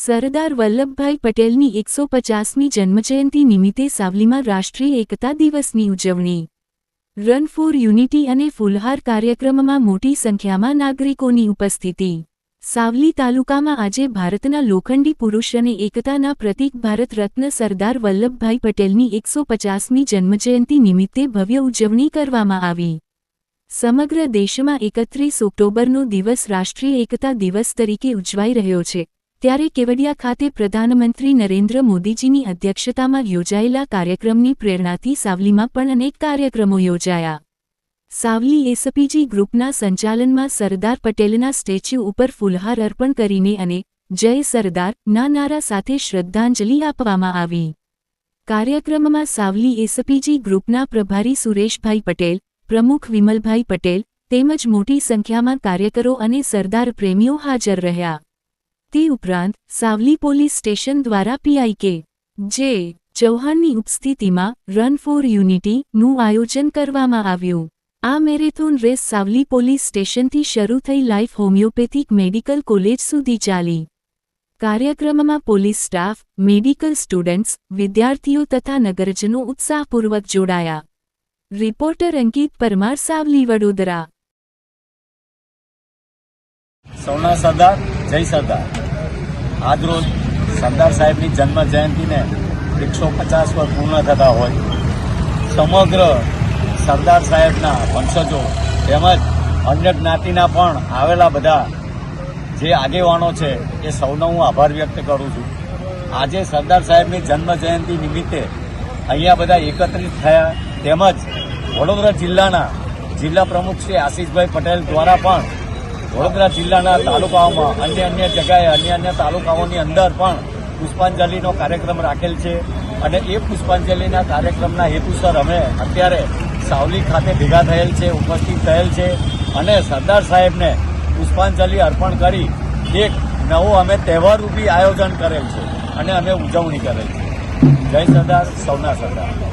સરદાર વલ્લભભાઈ પટેલની એકસો પચાસમી જન્મજયંતિ નિમિત્તે સાવલીમાં રાષ્ટ્રીય એકતા દિવસની ઉજવણી. રન ફોર યુનિટી અને ફુલહાર કાર્યક્રમમાં મોટી સંખ્યામાં નાગરિકોની ઉપસ્થિતિ. સાવલી તાલુકામાં આજે ભારતના લોખંડી પુરુષ અને એકતાના પ્રતીક ભારત રત્ન સરદાર વલ્લભભાઈ પટેલની એકસો પચાસમી જન્મજયંતિ નિમિત્તે ભવ્ય ઉજવણી કરવામાં આવી. સમગ્ર દેશમાં એકત્રીસ ઓક્ટોબરનો દિવસ રાષ્ટ્રીય એકતા દિવસ તરીકે ઉજવાઈ રહ્યો છે. ત્યારે કેવડિયા ખાતે પ્રધાનમંત્રી નરેન્દ્ર મોદીજીની અધ્યક્ષતામાં યોજાયેલા કાર્યક્રમની પ્રેરણાથી સાવલીમાં પણ અનેક કાર્યક્રમો યોજાયા. સાવલી એસપીજી ગ્રુપના સંચાલનમાં સરદાર પટેલના સ્ટેચ્યુ ઉપર ફૂલહાર અર્પણ કરીને અને જય સરદાર, ના નારા સાથે શ્રદ્ધાંજલિ આપવામાં આવી. કાર્યક્રમમાં સાવલી એસપીજી ગ્રુપના પ્રભારી સુરેશભાઈ પટેલ, પ્રમુખ વિમલભાઈ પટેલ તેમજ મોટી સંખ્યામાં કાર્યકરો અને સરદાર પ્રેમીઓ હાજર રહ્યા. તે ઉપરાંત, સાવલી પોલીસ સ્ટેશન દ્વારા પીઆઈકે. જે ચૌહાણની ઉપસ્થિતિમાં રન ફોર યુનિટીનું આયોજન કરવામાં આવ્યું. આ મેરેથોન રેસ સાવલી પોલીસ સ્ટેશનથી શરૂ થઈ લાઈફ હોમિયોપેથિક મેડિકલ કોલેજ સુધી ચાલી. કાર્યક્રમમાં પોલીસ સ્ટાફ, મેડિકલ સ્ટુડન્ટ્સ, વિદ્યાર્થીઓ તથા નગરજનો ઉત્સાહપૂર્વક જોડાયા. રિપોર્ટર અંકિત પરમાર, સાવલી વડોદરા. સૌના સરદાર જય સરદાર. આજરોજ સરદાર સાહેબની જન્મ જયંતિને એકસો પચાસ વર્ષ પૂર્ણ થતા હોય. સમગ્ર સરદાર સાહેબના વંશજો તેમજ અન્ય જ્ઞાતિના પણ આવેલા બધા જે આગેવાનો છે એ સૌનો હું આભાર વ્યક્ત કરું છું. આજે સરદાર સાહેબની જન્મ જયંતિ નિમિત્તે અહીંયા બધા એકત્રિત થયા તેમજ વડોદરા જિલ્લાના જિલ્લા પ્રમુખ શ્રી આશીષભાઈ પટેલ દ્વારા પણ વડોદરા જિલ્લાના તાલુકાઓમાં અન્ય અન્ય જગાએ અન્ય અન્ય તાલુકાઓની અંદર પણ પુષ્પાંજલિનો કાર્યક્રમ રાખેલ છે. અને એ પુષ્પાંજલિના કાર્યક્રમના હેતુસર અમે અત્યારે સાવલી ખાતે ભેગા થયેલ છે, ઉપસ્થિત થયેલ છે. અને સરદાર સાહેબને પુષ્પાંજલિ અર્પણ કરી એક નવો અમે તહેવાર રૂપી આયોજન કરેલ છે. અને અમે ઉજવણી કરેલ છે. જય સરદાર, સૌના સરદાર.